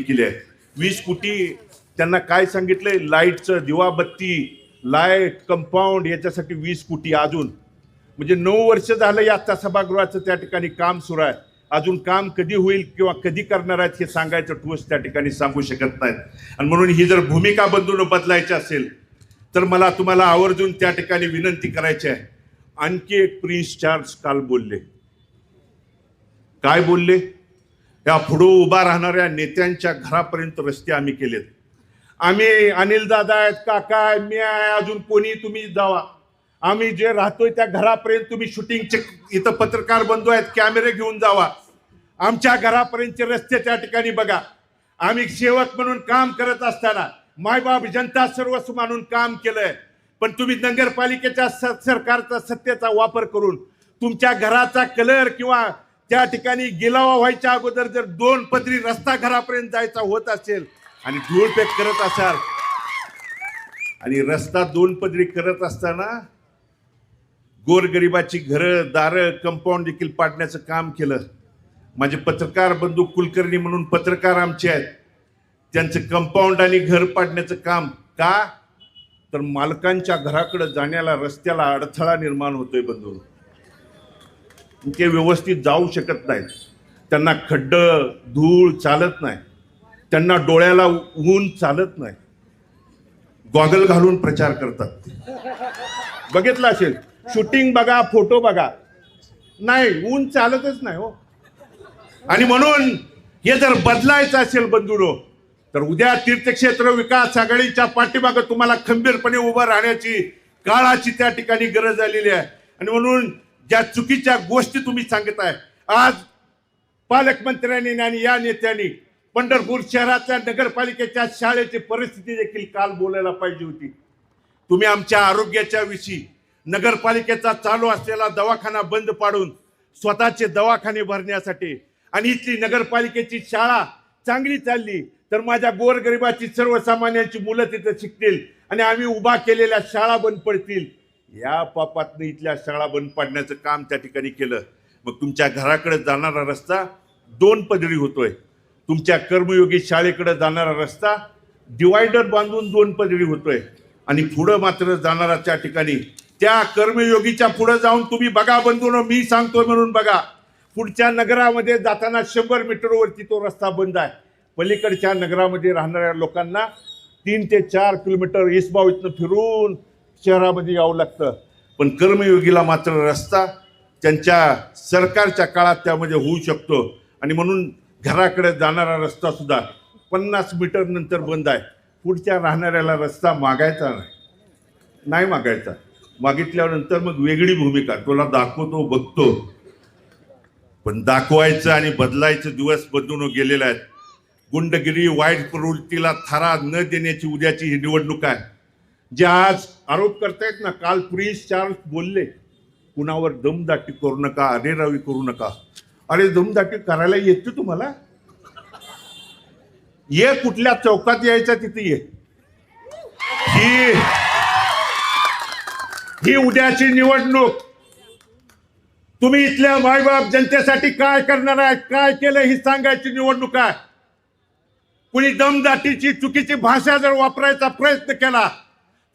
केली आहे वीस कोटी त्यांना काय सांगितलंय? लाईटचं दिवाबत्ती लाइट कंपाऊंड याच्यासाठी वीस कोटी अजून. म्हणजे नऊ वर्ष झालं या आता सभागृहाचं त्या ठिकाणी काम सुरू आहे. अजून काम कधी होईल किंवा कधी करणार आहेत हे सांगायचं ठोस त्या ठिकाणी सांगू शकत नाहीत. आणि म्हणून ही जर भूमिका बदलून बदलायची असेल तर मला तुम्हाला आवर्जून त्या ठिकाणी विनंती करायची आहे. आणखी एक प्रिन्स चार्ल्स काल बोलले. काय बोलले? या पुढं उभा राहणाऱ्या नेत्यांच्या घरापर्यंत रस्ते आम्ही केलेत. आम्ही अनिल दादा आहेत काका मी आहे अजून कोणी तुम्ही जावा. आम्ही जे राहतोय त्या घरापर्यंत तुम्ही शूटिंगचे इथं पत्रकार बंधू आहेत कॅमेरे घेऊन जावा. आमच्या घरापर्यंतचे रस्ते त्या ठिकाणी बघा. आम्ही सेवक म्हणून काम करत असताना मायबाप जनता सर्वस्व मानून काम केलंय. पण तुम्ही नगरपालिकेच्या स- सरकारचा सत्तेचा वापर करून तुमच्या घराचा कलर किंवा त्या ठिकाणी गिलावा व्हायच्या अगोदर जर दोन पदरी रस्ता घरापर्यंत जायचा होत असेल आणि धूळपेक करत असाल आणि रस्ता दोन पदरी करत असताना गोरगरिबाची घरं दारं कंपाऊंड देखील पाडण्याचं काम केलं. माझे पत्रकार बंधू कुलकर्णी म्हणून पत्रकार आमचे आहेत. त्यांचं कंपाऊंड आणि घर पाडण्याचं काम का? तर मालकांच्या घराकडे जाण्याला रस्त्याला अडथळा निर्माण होतोय बंधू. ते व्यवस्थित जाऊ शकत नाहीत. त्यांना खड्ड धूळ चालत नाही. त्यांना डोळ्याला ऊन चालत नाही. गॉगल घालून प्रचार करतात बघितलं असेल? शूटिंग बघा फोटो बघा. नाही ऊन चालतच नाही हो. आणि म्हणून हे जर बदलायचं असेल बंधुरो तर उद्या तीर्थक्षेत्र विकास आघाडीच्या पाठीमागं तुम्हाला खंबीरपणे उभं राहण्याची काळाची त्या ठिकाणी गरज आलेली आहे. आणि म्हणून ज्या चुकीच्या गोष्टी तुम्ही सांगताय आज पालकमंत्र्यांनी आणि या नेत्यांनी पंढरपूर शहराच्या नगरपालिकेच्या शाळेची परिस्थिती देखील काल बोलायला पाहिजे होती. तुम्ही आमच्या आरोग्याच्या विषयी नगरपालिकेचा चालू असलेला दवाखाना बंद पाडून स्वतःचे दवाखाने भरण्यासाठी आणि इथली नगरपालिकेची शाळा चांगली चालली तर माझ्या गोरगरिबाची सर्वसामान्यांची मुलं तिथं शिकतील आणि आम्ही उभा केलेल्या शाळा बंद पडतील. या पापातनं इथल्या शाळा बंद पाडण्याचं काम त्या ठिकाणी केलं. मग तुमच्या घराकडे जाणारा रस्ता दोन पदरी होतोय. तुमच्या कर्मयोगी शाळेकडे जाणारा रस्ता डिवायडर बांधून दोन पदरी होतोय. आणि पुढं मात्र जाणारा त्या ठिकाणी त्या कर्मयोगीच्या पुढे जाऊन तुम्ही बघा बंधून मी सांगतो म्हणून बघा. पुढच्या नगरामध्ये जाताना शंभर मीटरवरती तो रस्ता बंद आहे. पलीकडच्या नगरामध्ये राहणाऱ्या लोकांना तीन ते चार किलोमीटर इसबाव इथनं फिरून शहरामध्ये यावं लागतं. पण कर्मयोगीला मात्र रस्ता त्यांच्या सरकारच्या काळात त्यामध्ये होऊ शकतो. आणि म्हणून घराकडे जाणारा रस्ता सुद्धा पन्नास मीटर नंतर बंद आहे. पुढच्या राहणाऱ्याला रस्ता मागायचा नाही. नाही मागायचा. मागितल्यानंतर मग वेगळी भूमिका. तुला दाखवतो बघतो. पण दाखवायचं आणि बदलायचं दिवस बदलून गेलेले आहेत. गुंडगिरी वाईट प्रवृत्तीला थारा न देण्याची उद्याची ही निवडणूक आहे. जे आज आरोप करतायत ना काल प्रिन्स चार्ल्स बोलले कुणावर दमदाटी करू नका अरेरावी करू नका. अरे दमदाटी करायला येते तुम्हाला? ये कुठल्या चौकात यायचा तिथे ये. ही ही उद्याची निवडणूक. तुम्ही इथल्या मायबाप जनतेसाठी काय करणार आहे काय केलं ही सांगायची निवडणूक आहे. कुणी दमदाटीची चुकीची भाषा जर वापरायचा प्रयत्न केला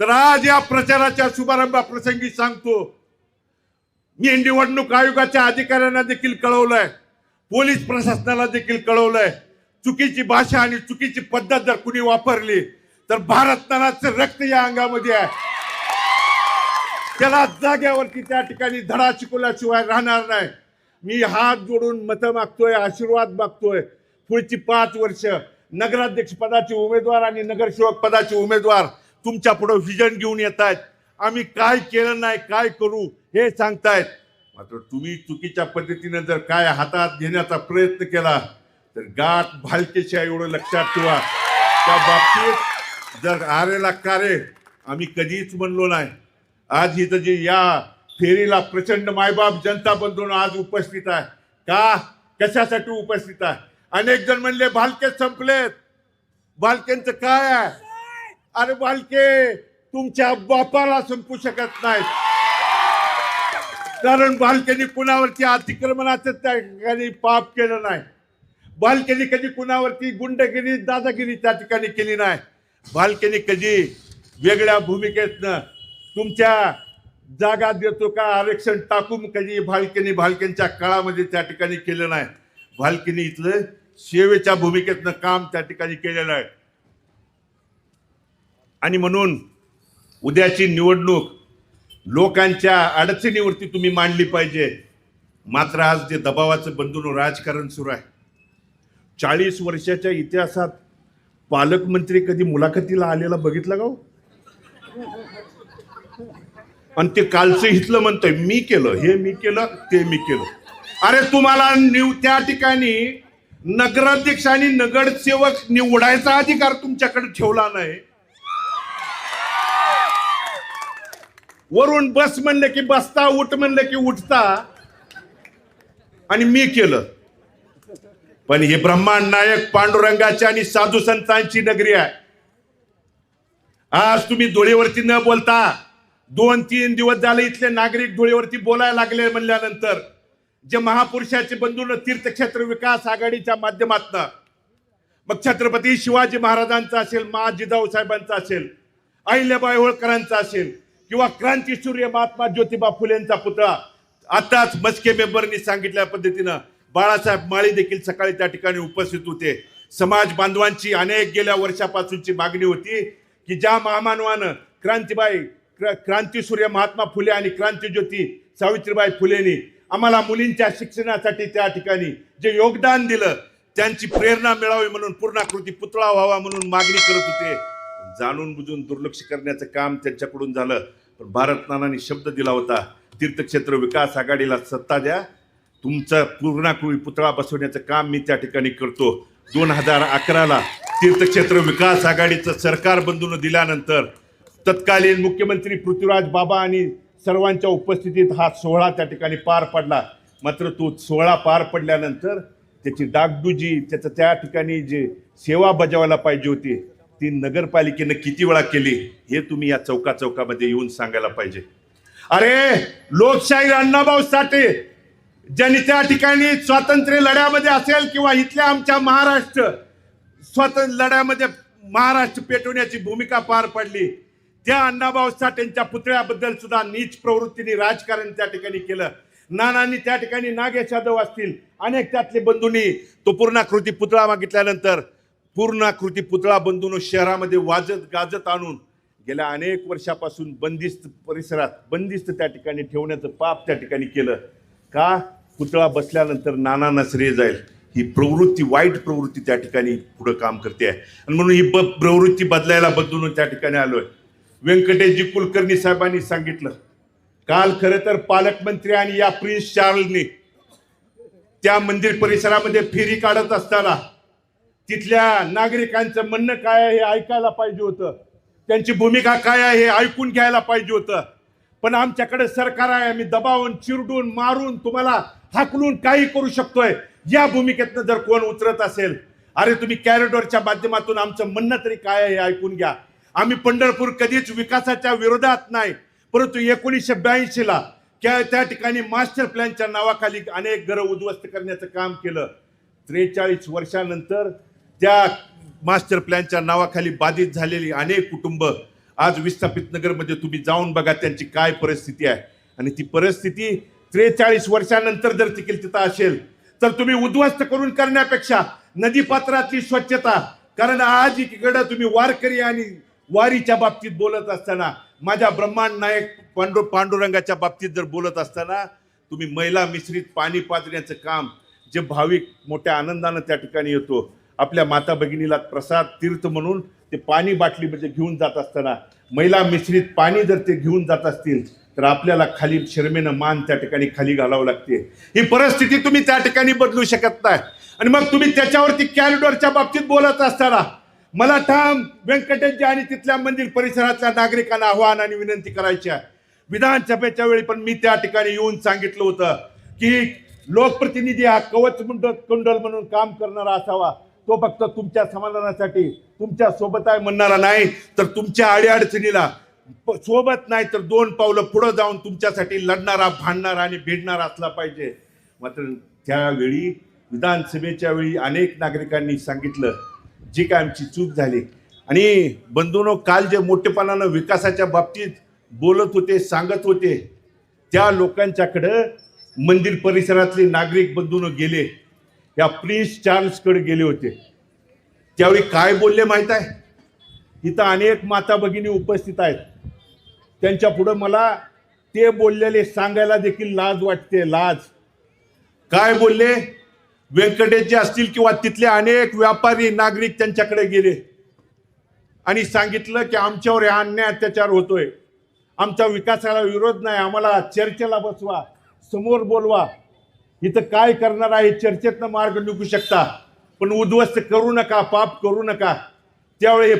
तर आज या प्रचाराच्या शुभारंभाप्रसंगी सांगतो मी निवडणूक आयोगाच्या अधिकाऱ्यांना देखील कळवलंय पोलीस प्रशासनाला देखील कळवलंय. चुकीची भाषा आणि चुकीची पद्धत जर कुणी वापरली तर भारतनाचं रक्त या अंगामध्ये आहे. त्याला जाग्यावरती त्या ठिकाणी धडा शिकवल्याशिवाय राहणार नाही. मी हात जोडून मतं मागतोय आशीर्वाद मागतोय. पुढची पाच वर्ष नगराध्यक्ष पदाचे उमेदवार आणि नगरसेवक पदाचे उमेदवार तुमच्यापुढे व्हिजन घेऊन येत आहेत आम्ही काय केलं नाही काय करू हे सांगतायत. मात्र तुम्ही चुकीच्या पद्धतीने जर काय हातात घेण्याचा प्रयत्न केला तर गाठ भालकेच्या एवढं लक्षात ठेवा. त्या बाबतीत जर आरेला कारे आम्ही कधीच म्हणलो नाही. आज इथं जे या फेरीला प्रचंड मायबाप जनता बंधून आज उपस्थित आहे. का? कशासाठी उपस्थित आहे? अनेक जण म्हणले भालके संपलेत. बालकेंचं काय आहे? अरे बालके तुमच्या बापाला संपू शकत नाहीत. कारण बालकेनी कुणावरती अतिक्रमणाचं त्या ठिकाणी पाप केलं नाही. बालकेनी कधी कुणावरती गुंडगिरी दादागिरी त्या ठिकाणी केली नाही. बालकेनी कधी वेगळ्या भूमिकेतनं तुमच्या जागा देतो का आरक्षण टाकून कधी भालकेनी भालकेंच्या काळामध्ये त्या ठिकाणी केलं नाही. भालकेनी इथलं सेवेच्या भूमिकेतनं काम त्या ठिकाणी केलेलं आहे. आणि म्हणून उद्याची निवडणूक लोकांच्या अडचणीवरती तुम्ही मांडली पाहिजे. मात्र आज जे दबावाचं बंधून राजकारण सुरू आहे. चाळीस वर्षाच्या इतिहासात पालकमंत्री कधी मुलाखतीला आलेला बघितलं गाव हो? आणि ते कालचं हितलं म्हणतोय मी केलं हे मी केलं ते मी केलं. अरे तुम्हाला निव त्या ठिकाणी नगराध्यक्ष आणि नगरसेवक निवडायचा अधिकार तुमच्याकडे ठेवला नाही. वरून बस म्हणलं की बसता उठ म्हणलं की उठता. आणि मी केलं. पण हे ब्रह्मांड नायक पांडुरंगाची आणि साधू संतांची नगरी आहे. आज तुम्ही धुळेवरती न बोलता दोन तीन दिवस झाले इथले नागरिक धुळेवरती बोलायला लागले म्हणल्यानंतर जे महापुरुषाचे बंधून तीर्थक्षेत्र विकास आघाडीच्या माध्यमातून मग छत्रपती शिवाजी महाराजांचा असेल मा जिजाऊ साहेबांचा असेल अहिल्याबाई होळकरांचा असेल किंवा क्रांतीसूर्य महात्मा ज्योतिबा फुलेंचा पुतळा. आताच मस्के मेंबरनी सांगितल्या पद्धतीनं बाळासाहेब माळी देखील सकाळी त्या ठिकाणी उपस्थित होते. समाज बांधवांची अनेक गेल्या वर्षापासूनची मागणी होती की ज्या महामानवानं क्रांतीबाई क्र- क्रांतीसूर्य महात्मा फुले आणि क्रांतीज्योती सावित्रीबाई फुलेनी आम्हाला मुलींच्या शिक्षणासाठी त्या ठिकाणी जे योगदान दिलं त्यांची प्रेरणा मिळावी म्हणून पूर्णाकृती पुतळा व्हावा म्हणून मागणी करत होते. जाणून बुजून दुर्लक्ष करण्याचं काम त्यांच्याकडून झालं. पण भारतनानांनी शब्द दिला होता तीर्थक्षेत्र विकास आघाडीला सत्ता द्या. तुमचा पूर्णाकृती पुतळा बसवण्याचं काम मी त्या ठिकाणी करतो. दोन हजार अकराला तीर्थक्षेत्र विकास आघाडीचं सरकार बंधून दिल्यानंतर तत्कालीन मुख्यमंत्री पृथ्वीराज बाबा आणि सर्वांच्या उपस्थितीत हा सोहळा त्या ठिकाणी पार पडला. मात्र तो सोहळा पार पडल्यानंतर त्याची डागडुजी त्याचं त्या ठिकाणी जे सेवा बजावायला पाहिजे होती ती नगरपालिकेनं किती वेळा केली हे तुम्ही या चौका चौकामध्ये येऊन सांगायला पाहिजे. अरे लोकशाही अण्णाभाऊ साठे ज्यांनी त्या ठिकाणी स्वातंत्र्य लढ्यामध्ये असेल किंवा इथल्या आमच्या महाराष्ट्र स्वातंत्र्य लढ्यामध्ये महाराष्ट्र पेटवण्याची भूमिका पार पडली त्या अण्णाभाऊ साठेंच्या पुतळ्याबद्दल सुद्धा नीच प्रवृत्तीने राजकारण त्या ठिकाणी केलं. नानांनी त्या ठिकाणी नागेश यादव असतील अनेक त्यातले बंधूंनी तो पूर्णाकृती पुतळा मागितल्यानंतर पूर्णाकृती पुतळा बंधून शहरामध्ये वाजत गाजत आणून गेल्या अनेक वर्षापासून बंदिस्त परिसरात बंदिस्त त्या ठिकाणी ठेवण्याचं पाप त्या ठिकाणी केलं. का? पुतळा बसल्यानंतर नानांना श्रेय जाईल. ही प्रवृत्ती वाईट प्रवृत्ती त्या ठिकाणी पुढं काम करते आहे. आणि म्हणून ही ब प्रवृत्ती बदलायला बदलून त्या ठिकाणी आलोय. व्यंकटेशजी कुलकर्णी साहेबांनी सांगितलं काल खरं तर पालकमंत्री आणि या प्रिन्स चार्लनी त्या मंदिर परिसरामध्ये फेरी काढत असताना तिथल्या नागरिकांचं म्हणणं काय आहे हे ऐकायला पाहिजे होतं. त्यांची भूमिका काय आहे हे ऐकून घ्यायला पाहिजे होतं. पण आमच्याकडे सरकार आहे आम्ही दबावून चिरडून मारून तुम्हाला हाकलून काही करू शकतोय. या भूमिकेतनं जर कोण उतरत असेल अरे तुम्ही कॅरिडॉरच्या माध्यमातून आमचं म्हणणं तरी काय आहे हे ऐकून घ्या. आम्ही पंढरपूर कधीच विकासाच्या विरोधात नाही परंतु एकोणीसशे ब्याऐंशीला त्या त्या ठिकाणी मास्टर प्लॅनच्या नावाखाली अनेक घरं उद्ध्वस्त करण्याचं काम केलं. त्रेचाळीस वर्षानंतर त्या मास्टर प्लॅनच्या नावाखाली बाधित झालेली अनेक कुटुंब आज विस्थापित नगरमध्ये तुम्ही जाऊन बघा त्यांची काय परिस्थिती आहे. आणि ती परिस्थिती त्रेचाळीस वर्षानंतर जर तिकील तिथं असेल तर तुम्ही उद्ध्वस्त करून करण्यापेक्षा नदीपात्रातली स्वच्छता. कारण आज इकडं तुम्ही वारकरी आणि वारीच्या बाबतीत बोलत असताना माझ्या ब्रह्मांड नायक पांडू पांडुरंगाच्या बाबतीत जर बोलत असताना तुम्ही महिला मिश्रित पाणी पाजण्याचं काम जे भाविक मोठ्या आनंदानं त्या ठिकाणी येतो आपल्या माता भगिनीला प्रसाद तीर्थ म्हणून ते पाणी बाटली म्हणजे घेऊन जात असताना महिला मिश्रित पाणी जर ते घेऊन जात असतील तर आपल्याला खाली शर्मेनं मान त्या ठिकाणी खाली घालावं लागते. ही परिस्थिती तुम्ही त्या ठिकाणी बदलू शकत नाही. आणि मग तुम्ही त्याच्यावरती कॅरिडॉरच्या बाबतीत बोलत असताना मला ठाम व्यंकटेशजी आणि तिथल्या मंदिर परिसरातल्या नागरिकांना आव्हान आणि विनंती करायची आहे. विधानसभेच्या वेळी पण मी त्या ठिकाणी येऊन सांगितलं होतं की लोकप्रतिनिधी हा कवच कुंडल म्हणून काम करणारा असावा. तो फक्त तुमच्या समाधानासाठी तुमच्यासोबत आहे म्हणणारा नाही तर तुमच्या अडीअडचणीला प- सोबत नाही तर दोन पावलं पुढं जाऊन तुमच्यासाठी लढणारा भांडणारा आणि भिडणारा असला पाहिजे. मात्र त्यावेळी विधानसभेच्या वेळी अनेक नागरिकांनी सांगितलं जी काय आमची चूक झाली. आणि बंधूनो काल जे मोठेपणानं विकासाच्या बाबतीत बोलत होते सांगत होते त्या लोकांच्याकडं मंदिर परिसरातले नागरिक बंधून गेले. या प्रिन्स चार्ल्सकडे गेले होते. त्यावेळी काय बोलले माहीत आहे? इथं अनेक माता भगिनी उपस्थित आहेत. त्यांच्या पुढं मला ते बोललेले सांगायला देखील लाज वाटते लाज. काय बोलले? व्यंकटेशजी असतील किंवा तिथले अनेक व्यापारी नागरिक त्यांच्याकडे गेले. आणि सांगितलं की आमच्यावर हे अन्याय अत्याचार होतोय. आमच्या विकासाला विरोध नाही. आम्हाला चर्चेला बसवा समोर बोलवा. इथं काय करणार आहे चर्चेतनं मार्ग निघू शकता. पण उद्ध्वस्त करू नका पाप करू नका. त्यावेळी